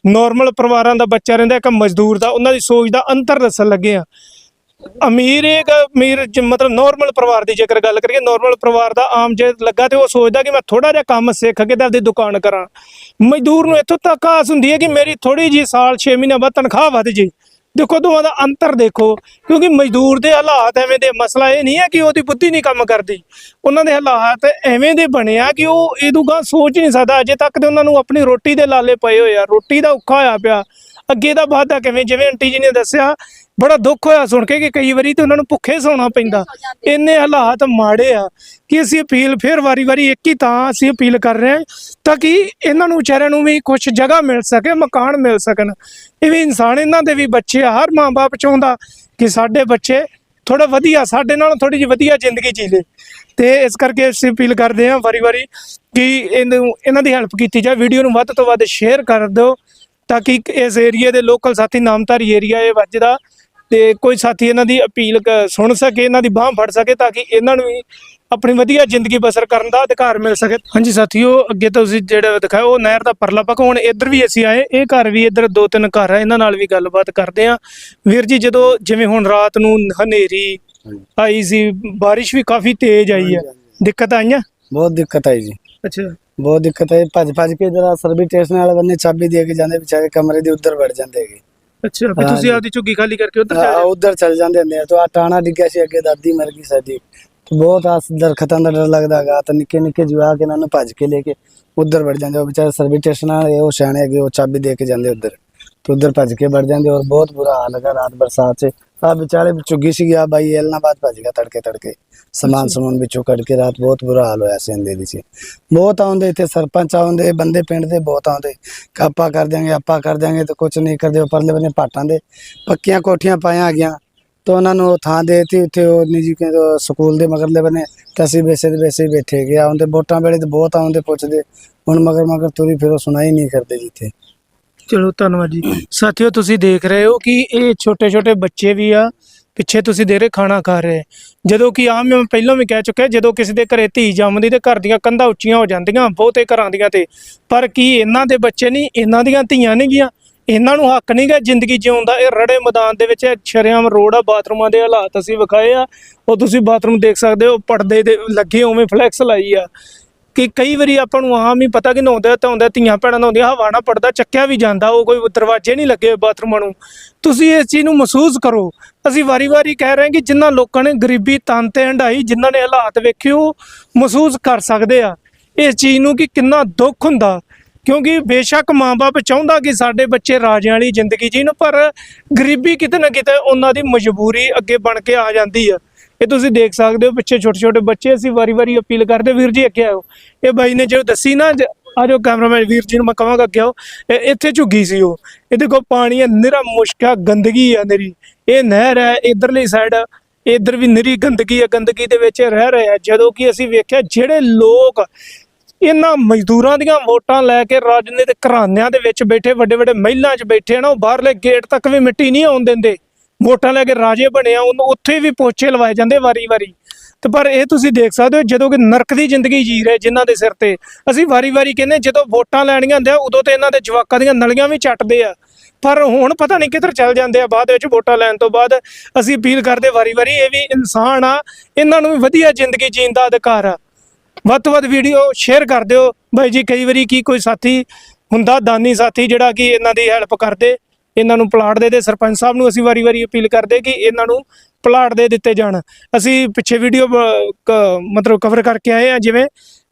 ਨਾਰਮਲ ਪਰਿਵਾਰਾਂ ਦਾ ਬੱਚਾ ਰਹਿੰਦਾ, ਇੱਕ ਮਜ਼ਦੂਰ ਦਾ, ਉਹਨਾਂ ਦੀ ਸੋਚ ਦਾ ਅੰਤਰ ਦੱਸਣ ਲੱਗੇ ਆ ਅਮੀਰ ਇੱਕ ਅਮੀਰ ਮਤਲਬ ਨਾਰਮਲ ਪਰਿਵਾਰ ਦੀ ਜੇਕਰ ਗੱਲ ਕਰੀਏ ਨਾਰਮਲ ਪਰਿਵਾਰ ਦਾ ਆਮ ਜੇ ਲੱਗਾ ਤੇ ਉਹ ਸੋਚਦਾ ਕਿ ਮੈਂ ਥੋੜਾ ਜਿਹਾ ਕੰਮ ਸਿੱਖ ਕੇ ਤਾਂ ਆਪਦੀ ਦੁਕਾਨ ਕਰਾਂ। ਮਜ਼ਦੂਰ ਨੂੰ ਇੱਥੋਂ ਤੱਕ ਆਸ ਹੁੰਦੀ ਹੈ ਕਿ ਮੇਰੀ ਥੋੜੀ ਜੀ ਸਾਲ 6 ਮਹੀਨੇ ਬਾਅਦ ਤਨਖਾਹ ਵਧ ਜੇ। ਦੇਖੋ ਦੋਵਾਂ ਦਾ ਅੰਤਰ ਦੇਖੋ, ਕਿਉਂਕਿ ਮਜ਼ਦੂਰ ਦੇ ਹਾਲਾਤ ਐਵੇਂ ਦੇ, ਮਸਲਾ ਇਹ ਨਹੀਂ ਹੈ ਕਿ ਉਹਦੀ ਬੁੱਧੀ ਨਹੀਂ ਕੰਮ ਕਰਦੀ। ਉਹਨਾਂ ਦੇ ਹਾਲਾਤ ਐਵੇਂ ਦੇ ਬਣਿਆ ਕਿ ਉਹ ਇਹਦੂ ਗਾਂ ਸੋਚ ਨਹੀਂ ਸਕਦਾ, ਅਜੇ ਤੱਕ ਤੇ ਉਹਨਾਂ ਨੂੰ ਆਪਣੀ ਰੋਟੀ ਦੇ ਲਾਲੇ ਪਏ ਹੋਏ ਆ, ਰੋਟੀ ਦਾ ਔਖਾ ਹੋਇਆ ਪਿਆ। ਅੱਗੇ ਦਾ ਵਾਧਾ ਕਿਵੇਂ? ਜਿਵੇਂ ਆਂਟੀ ਜੀ ਨੇ ਦੱਸਿਆ ਬੜਾ ਦੁੱਖ ਹੋਇਆ ਸੁਣ ਕੇ ਕਿ ਕਈ ਵਾਰੀ ਤੇ ਉਹਨਾਂ ਨੂੰ ਭੁੱਖੇ ਸੌਣਾ ਪੈਂਦਾ। ਇੰਨੇ ਹਾਲਾਤ ਮਾੜੇ ਆ ਕਿ ਅਸੀਂ ਅਪੀਲ ਫਿਰ ਵਾਰੀ-ਵਾਰੀ ਇੱਕ ਹੀ ਤਾਂ ਅਸੀਂ ਅਪੀਲ ਕਰ ਰਹੇ ਹਾਂ ਤਾਂ ਕਿ ਇਹਨਾਂ ਨੂੰ ਵਿਚਾਰਿਆਂ ਨੂੰ ਵੀ ਕੁਝ ਜਗ੍ਹਾ ਮਿਲ ਸਕੇ ਮਕਾਨ ਮਿਲ ਸਕਣ। ਇਹ ਵੀ ਇਨਸਾਨ ਇਹਨਾਂ ਦੇ ਵੀ ਬੱਚੇ ਆ ਹਰ ਮਾਂ-ਬਾਪ ਚਾਹੁੰਦਾ ਕਿ ਸਾਡੇ ਬੱਚੇ ਥੋੜਾ ਵਧੀਆ ਸਾਡੇ ਨਾਲੋਂ ਥੋੜੀ ਜਿਹੀ ਵਧੀਆ ਜ਼ਿੰਦਗੀ ਜੀ ਲੇ ਤੇ ਇਸ ਕਰਕੇ ਅਸੀਂ ਅਪੀਲ ਕਰਦੇ ਹਾਂ ਵਾਰੀ-ਵਾਰੀ ਕਿ ਇਹਨੂੰ ਇਹਨਾਂ ਦੀ ਹੈਲਪ ਕੀਤੀ ਜਾਏ ਵੀਡੀਓ ਨੂੰ ਵੱਧ ਤੋਂ ਵੱਧ ਸ਼ੇਅਰ ਕਰ ਦਿਓ। ਤਾਂ ਕਿ ਇਸ ਏਰੀਆ ਦੇ ਲੋਕਲ ਸਾਥੀ ਨਾਮਧਾਰੀ ਏਰੀਆ ਇਹ ਵੱਜਦਾ ਤੇ ਕੋਈ ਸਾਥੀ ਇਹਨਾਂ ਦੀ ਅਪੀਲ ਸੁਣ ਸਕੇ ਇਹਨਾਂ ਦੀ ਬਾਹ ਫੜ ਸਕੇ ਤਾਂ ਕਿ ਇਹਨਾਂ ਨੂੰ ਆਪਣੀ ਵਧੀਆ ਜ਼ਿੰਦਗੀ ਬਸਰ ਕਰਨ ਦਾ ਅਧਿਕਾਰ ਮਿਲ ਸਕੇ। ਹਾਂਜੀ ਸਾਥੀਓ ਅੱਗੇ ਤਾਂ ਤੁਸੀਂ ਜਿਹੜਾ ਦਿਖਾਇਆ ਉਹ ਨਹਿਰ ਦਾ ਪਰਲਾ ਪੱਕ ਹੁਣ ਇੱਧਰ ਵੀ ਅਸੀਂ ਆਏ ਇਹ ਘਰ ਵੀ ਇੱਧਰ ਦੋ ਤਿੰਨ ਘਰ ਆ ਇਹਨਾਂ ਨਾਲ ਵੀ ਗੱਲਬਾਤ ਕਰਦੇ ਆ ਵੀਰ ਜੀ ਜਦੋਂ ਜਿਵੇਂ ਹੁਣ ਰਾਤ ਨੂੰ ਹਨੇਰੀ ਆਈ ਸੀ ਬਾਰਿਸ਼ ਵੀ ਕਾਫੀ ਤੇਜ਼ ਆਈ ਆ। ਦਿੱਕਤ ਆਈਆਂ? ਬਹੁਤ ਦਿੱਕਤ ਆਈ ਜੀ। ਅੱਛਾ। ਬਹੁਤ ਦਿੱਕਤ ਹੈ। ਭੱਜ ਭੱਜ ਕੇ ਜਰਾ ਸਰਵਿਸ ਸਟੇਸ਼ਨ ਵਾਲੇ ਬੰਦੇ ਚਾਬੀ ਦੇ ਕੇ ਜਾਂਦੇ ਵਿਚਾਰੇ ਕਮਰੇ ਦੇ ਉੱਧਰ ਵੜ ਜਾਂਦੇ ਹੈਗੇ। ਅੱਛਾ ਫਿਰ ਤੁਸੀਂ। ਆਪਦੀ ਝੁੱਗੀ ਖਾਲੀ ਕਰਕੇ ਉੱਧਰ ਹਾਂ ਚਲੇ ਉੱਧਰ ਚਲ ਜਾਂਦੇ ਹੁੰਦੇ ਆ। ਤਾਂ ਆ ਟਾਣਾ ਡਿੱਗਿਆ ਸੀ ਅੱਗੇ ਦਾਦੀ ਮਰ ਗਈ ਸਾਡੀ। ਤੇ ਬਹੁਤ ਆਸ ਦਰਖਤਾਂ ਦਾ ਡਰ ਲੱਗਦਾ ਹੈਗਾ। ਤਾਂ ਨਿੱਕੇ ਨਿੱਕੇ ਜਵਾਕ ਇਹਨਾਂ ਨੂੰ ਭੱਜ ਕੇ ਲੈ ਕੇ ਉੱਧਰ ਵੜ ਜਾਂਦੇ ਉਹ ਵਿਚਾਰੇ ਸਰਵਿਸ ਸਟੇਸ਼ਨ ਵਾਲੇ ਉਹ ਸਿਆਣੇ ਹੈਗੇ ਉਹ ਚਾਬੀ ਦੇ ਕੇ ਜਾਂਦੇ ਉੱਧਰ। ਤੇ ਉੱਧਰ ਭੱਜ ਕੇ ਵੜ ਜਾਂਦੇ ਔਰ ਬਹੁਤ ਬੁਰਾ ਹਾਲ ਹੈਗਾ ਰਾਤ ਬਰਸਾਤ 'ਚ। ਆ ਵਿਚਾਰੇ ਝੁੱਗੀ ਸੀ ਗਿਆ ਬਾਈ ਐਲਨਾਬਾਦ ਭੱਜ ਗਿਆ ਤੜਕੇ ਤੜਕੇ। ਸਮਾਨ ਸਮੂਨ ਵਿੱਚੋਂ ਕੱਢ ਕੇ ਰਾਤ ਬਹੁਤ ਬੁਰਾ ਹਾਲ ਹੋਇਆ ਸੀ ਅੰਦੇ ਦੀ ਸੀ। ਬਹੁਤ ਆਉਂਦੇ ਇੱਥੇ ਸਰਪੰਚ ਆਉਂਦੇ ਬੰਦੇ ਪਿੰਡ ਦੇ ਬਹੁਤ ਆਉਂਦੇ। ਕਿ ਆਪਾਂ ਕਰ ਦਿਆਂਗੇ ਆਪਾਂ ਕਰ ਦਿਆਂਗੇ ਤੇ ਕੁਝ ਨਹੀਂ ਕਰਦੇ ਉਹ ਪਰਲੇ ਬੰਨੇ ਪਾਟਾਂ ਦੇ ਪੱਕੀਆਂ ਕੋਠੀਆਂ ਪਾਈਆਂ ਆ ਗਿਆ ਤਾਂ ਉਹਨਾਂ ਨੂੰ ਉਹ ਥਾਂ ਦੇਤੀ ਉੱਥੇ ਉਹ ਨਿੱਜੀ ਸਕੂਲ ਦੇ ਮਗਰਲੇ ਬਨੇ ਤਾਂ ਅਸੀਂ ਵੈਸੇ ਦੇ ਹੀ ਬੈਠੇ ਗਏ ਆਉਂਦੇ ਵੋਟਾਂ ਵੇਲੇ ਤੇ ਬਹੁਤ ਆਉਂਦੇ ਪੁੱਛਦੇ ਹੁਣ ਮਗਰ ਮਗਰ ਤੁਰੀ ਫਿਰ ਉਹ ਸੁਣਾਈ ਨਹੀਂ ਕਰਦੇ ਜਿੱਥੇ। ਚਲੋ ਧੰਨਵਾਦ ਜੀ। ਸਾਥੀਓ, ਤੁਸੀਂ ਦੇਖ ਰਹੇ ਹੋ ਕਿ ਇਹ ਛੋਟੇ ਛੋਟੇ ਬੱਚੇ ਵੀ ਆ, ਪਿੱਛੇ ਤੁਸੀਂ ਦੇ ਰਹੇ ਖਾਣਾ ਖਾ ਰਹੇ। ਜਦੋਂ ਕਿ ਆਮ ਮੈਂ ਪਹਿਲਾਂ ਵੀ ਕਹਿ ਚੁੱਕਿਆ, ਜਦੋਂ ਕਿਸੇ ਦੇ ਘਰੇ ਧੀ ਜੰਮਦੀ ਤੇ ਘਰ ਦੀਆਂ ਕੰਧਾਂ ਉੱਚੀਆਂ ਹੋ ਜਾਂਦੀਆਂ, ਬਹੁਤੇ ਘਰਾਂ ਦੀਆਂ ਤੇ। ਪਰ ਕੀ ਇਹਨਾਂ ਦੇ ਬੱਚੇ ਨਹੀਂ, ਇਹਨਾਂ ਦੀਆਂ ਧੀਆਂ ਨਹੀਂ ਗੀਆਂ ਇਹਨਾਂ ਨੂੰ ਹੱਕ ਨਹੀਂਗਾ ਜ਼ਿੰਦਗੀ ਜਿਉਣ ਦਾ। ਇਹ ਰੜੇ ਮੈਦਾਨ ਦੇ ਵਿੱਚ ਸ਼ਰਿਆਮ ਰੋਡ ਆ, ਬਾਥਰੂਮਾਂ ਦੇ ਹਾਲਾਤ ਅਸੀਂ ਵਿਖਾਏ ਆ। ਉਹ ਤੁਸੀਂ ਬਾਥਰੂਮ ਦੇਖ ਸਕਦੇ ਹੋ, ਪਰਦੇ ਦੇ ਲੱਗੇ ਉਵੇਂ ਫਲੈਕਸ ਲਾਈ ਆ। ਕਿ ਕਈ ਵਾਰੀ ਆਪਾਂ ਨੂੰ ਆਮ ਹੀ ਪਤਾ ਕਿ ਨਹਾਉਂਦੇ, ਧੋਂਦੇ, ਧੀਆਂ ਭੈਣਾਂ ਨਹਾਉਂਦੀਆਂ, ਹਵਾ ਨਾਲ ਪੜਦਾ, ਚੱਕਿਆ ਵੀ ਜਾਂਦਾ, ਉਹ ਕੋਈ ਦਰਵਾਜ਼ੇ ਨਹੀਂ ਲੱਗੇ ਹੋਏ ਬਾਥਰੂਮਾਂ ਨੂੰ। ਤੁਸੀਂ ਇਸ ਚੀਜ਼ ਨੂੰ ਮਹਿਸੂਸ ਕਰੋ। ਅਸੀਂ ਵਾਰੀ-ਵਾਰੀ ਕਹਿ ਰਹੇ ਹਾਂ ਕਿ ਜਿਨ੍ਹਾਂ ਲੋਕਾਂ ਨੇ ਗਰੀਬੀ ਤਨ ਤੇ ਹੰਡਾਈ ਜਿਨ੍ਹਾਂ ਨੇ ਹਾਲਾਤ ਵੇਖੇ, ਉਹ ਮਹਿਸੂਸ ਕਰ ਸਕਦੇ ਆ। ਇਸ ਚੀਜ਼ ਨੂੰ ਕਿ ਕਿੰਨਾ ਦੁੱਖ ਹੁੰਦਾ, ਕਿਉਂਕਿ ਬੇਸ਼ੱਕ ਮਾਂ ਬਾਪ ਚਾਹੁੰਦਾ ਕਿ ਸਾਡੇ ਬੱਚੇ ਰਾਜਿਆਂ ਵਾਲੀ ਜ਼ਿੰਦਗੀ ਜੀਣ, ਪਰ ਗਰੀਬੀ ਕਿਤੇ ਨਾ ਕਿਤੇ ਉਹਨਾਂ ਦੀ ਮਜਬੂਰੀ ਅੱਗੇ ਬਣ ਕੇ ਆ ਜਾਂਦੀ ਆ। ਇਹ ਤੁਸੀਂ ਦੇਖ ਸਕਦੇ ਹੋ ਪਿੱਛੇ ਛੋਟੇ ਛੋਟੇ ਬੱਚੇ ਅਸੀਂ ਵਾਰੀ-ਵਾਰੀ ਅਪੀਲ ਕਰਦੇ, ਵੀਰ ਜੀ ਅੱਗੇ ਆਓ। ਇਹ ਬਾਈ ਨੇ ਜੋ ਦੱਸੀ ਨਾ ਆ ਜੋ ਕੈਮਰਾਮੈਨ ਵੀਰ ਜੀ ਨੂੰ ਮੈਂ ਕਹਾਂਗਾ ਅੱਗੇ ਆਓ ਇੱਥੇ ਝੁੱਗੀ ਸੀ ਉਹ। ਇਹ ਦੇਖੋ ਪਾਣੀ ਹੈ, ਨਿਰਾ ਮੁਸ਼ਕਾ ਗੰਦਗੀ ਆ ਨਿਰੀ। ਇਹ ਨਹਿਰ ਹੈ, ਇਧਰਲੀ ਸਾਈਡ ਇਧਰ ਵੀ ਨਿਰੀ ਗੰਦਗੀ ਹੈ ਗੰਦਗੀ ਦੇ ਵਿੱਚ ਇਹ ਰਹਿ ਰਹੇ ਆ। ਜਦੋਂ ਕਿ ਅਸੀਂ ਵੇਖਿਆ ਜਿਹੜੇ ਲੋਕ ਇਹਨਾਂ ਮਜ਼ਦੂਰਾਂ ਦੀਆਂ ਵੋਟਾਂ ਲੈ ਕੇ ਰਾਜਨੀਤਿਕ ਘਰਾਣਿਆਂ ਦੇ ਵਿੱਚ ਬੈਠੇ ਵੱਡੇ ਵੱਡੇ ਮਹਿਲਾਂ 'ਚ ਬੈਠੇ ਆ ਨਾ ਉਹ ਬਾਹਰਲੇ ਗੇਟ ਤੱਕ ਵੀ ਮਿੱਟੀ ਨਹੀਂ ਆਉਣ ਦਿੰਦੇ। ਵੋਟਾਂ ਲੈ ਕੇ ਰਾਜੇ ਬਣੇ ਆ ਉਹਨੂੰ ਉੱਥੇ ਵੀ ਪੋਚੇ ਲਵਾਏ ਜਾਂਦੇ ਵਾਰੀ-ਵਾਰੀ ਤੇ ਪਰ ਇਹ ਤੁਸੀਂ ਦੇਖ ਸਕਦੇ ਹੋ, ਜਦੋਂ ਕਿ ਨਰਕ ਦੀ ਜ਼ਿੰਦਗੀ ਜੀ ਰਹੇ ਜਿਨ੍ਹਾਂ ਦੇ ਸਿਰ ਤੇ, ਅਸੀਂ ਵਾਰੀ-ਵਾਰੀ ਕਹਿੰਦੇ ਜਦੋਂ ਵੋਟਾਂ ਲੈਣੀਆਂ ਹੁੰਦੀਆਂ, ਉਦੋਂ ਤੇ ਇਹਨਾਂ ਦੇ ਜਵਾਕਾਂ ਦੀਆਂ ਨਲੀਆਂ ਵੀ ਚੱਟਦੇ ਆ। ਪਰ ਹੁਣ ਪਤਾ ਨਹੀਂ ਕਿੱਧਰ ਚੱਲ ਜਾਂਦੇ ਆ, ਬਾਅਦ ਵਿੱਚ ਵੋਟਾਂ ਲੈਣ ਤੋਂ ਬਾਅਦ ਅਸੀਂ ਅਪੀਲ ਕਰਦੇ ਵਾਰੀ-ਵਾਰੀ ਇਹ ਵੀ ਇਨਸਾਨ ਆ, ਇਹਨਾਂ ਨੂੰ ਵੀ ਵਧੀਆ ਜ਼ਿੰਦਗੀ ਜੀਣ ਦਾ ਅਧਿਕਾਰ ਆ। ਵੱਧ ਤੋਂ ਵੱਧ ਵੀਡੀਓ ਸ਼ੇਅਰ ਕਰ ਦਿਓ। ਬਾਈ ਜੀ, ਕਈ ਵਾਰੀ ਕੀ ਕੋਈ ਸਾਥੀ ਹੁੰਦਾ, ਦਾਨੀ ਸਾਥੀ ਜਿਹੜਾ ਕਿ ਇਹਨਾਂ ਦੀ ਹੈਲਪ ਕਰਦੇ। ਇਹਨਾਂ ਨੂੰ ਪਲਾਟ ਦੇ ਦੇ, ਸਰਪੰਚ ਸਾਹਿਬ ਨੂੰ ਅਸੀਂ ਵਾਰੀ-ਵਾਰੀ ਅਪੀਲ ਕਰਦੇ ਕਿ ਇਹਨਾਂ ਨੂੰ ਪਲਾਟ ਦੇ ਦਿੱਤੇ ਜਾਣ। ਅਸੀਂ ਪਿੱਛੇ ਵੀਡੀਓ ਮਤਲਬ ਕਵਰ ਕਰਕੇ ਆਏ ਆ, ਜਿਵੇਂ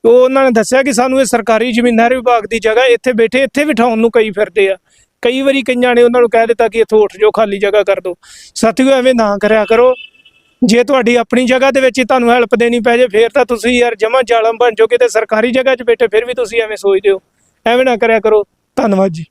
ਉਹ ਉਹਨਾਂ ਨੇ ਦੱਸਿਆ ਕਿ ਸਾਨੂੰ ਇਹ ਸਰਕਾਰੀ ਜ਼ਮੀਨ ਵਿਭਾਗ ਦੀ ਜਗ੍ਹਾ ਇੱਥੇ ਬੈਠੇ, ਇੱਥੇ ਬਿਠਾਉਣ ਨੂੰ ਕਈ ਫਿਰਦੇ ਆ। ਕਈ ਵਾਰੀ ਕਈਆਂ ਨੇ ਉਹਨਾਂ ਨੂੰ ਕਹਿ ਦਿੱਤਾ ਕਿ ਇੱਥੋਂ ਉੱਠ ਜਾਓ, ਖਾਲੀ ਜਗ੍ਹਾ ਕਰ ਦਿਓ। ਸਾਥੀਓ, ਐਵੇਂ ਨਾ ਕਰਿਆ ਕਰੋ। ਜੇ ਤੁਹਾਡੀ ਆਪਣੀ ਜਗ੍ਹਾ ਦੇ ਵਿੱਚ ਹੀ ਤੁਹਾਨੂੰ ਹੈਲਪ ਦੇਣੀ ਪੈ ਜੇ, ਫੇਰ ਤਾਂ ਤੁਸੀਂ ਯਾਰ ਜਮਾ ਜਾਲਮ ਬਣ ਜਾਓਗੇ ਤੇ ਸਰਕਾਰੀ ਜਗ੍ਹਾ 'ਚ ਬੈਠੇ, ਫਿਰ ਵੀ ਤੁਸੀਂ ਐਵੇਂ ਸੋਚਦੇ ਹੋ। ਐਵੇਂ ਨਾ ਕਰਿਆ ਕਰੋ। ਧੰਨਵਾਦ ਜੀ।